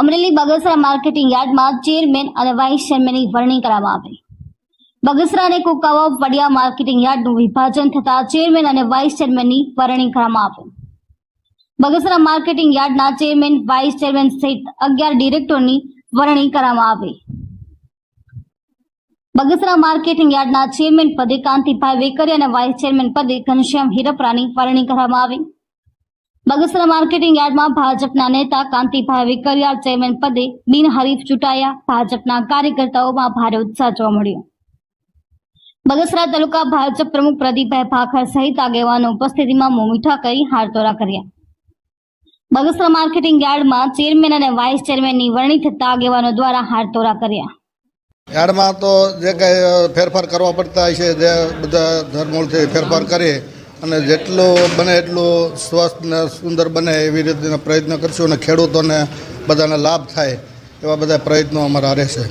Amreli Bagasara marketing યાર્ડમાં chairman અને vice ચેરમેનની વરણી કરવામાં આવી. બગસરા અને કુકાવા વડિયા માર્કેટિંગ યાર્ડનું વિભાજન થતા ચેરમેન અને વાઇસ ચેરમેનની વરણી કરવામાં આવી. બગસરા માર્કેટિંગ યાર્ડના ચેરમેન, વાઇસ ચેરમેન સહિત અગિયાર ડિરેક્ટરની વરણી કરવામાં આવી. બગસરા માર્કેટિંગ યાર્ડના ચેરમેન પદે કાંતિભાઈ વેકરી અને વાઇસ ચેરમેન પદે ઘનશ્યામ હિરપરાની વરણી કરવામાં આવી. બગસરા માર્કેટિંગ યાર્ડમાં ભાજપના નેતા કાંતિભાઈ વેકરિયા ચેરમેન પદે બિનહરીફ ચૂંટાયા. ભાજપના કાર્યકર્તાઓમાં ભારે ઉત્સાહ જોવા મળ્યો. બગસરા તાલુકા ભાજપ પ્રમુખ પ્રદીપભાઈ ભાખર સહિત આગેવાનો ઉપસ્થિતિમાં મોં કરી હારતોરા કર્યા. બગસરા માર્કેટિંગ યાર્ડમાં ચેરમેન અને વાઇસ ચેરમેનની વરણી થતા આગેવાનો દ્વારા હારતોરા કર્યા. યાર્ડમાં તો જે કંઈ ફેરફાર કરવા પડતા છે જે બધા ધર્મોળથી ફેરફાર કરી અને જેટલું બને એટલું સ્વસ્થ ને સુંદર બને એવી રીતના પ્રયત્ન કરશું અને ખેડૂતોને બધાને લાભ થાય એવા બધા પ્રયત્નો અમારા રહેશે.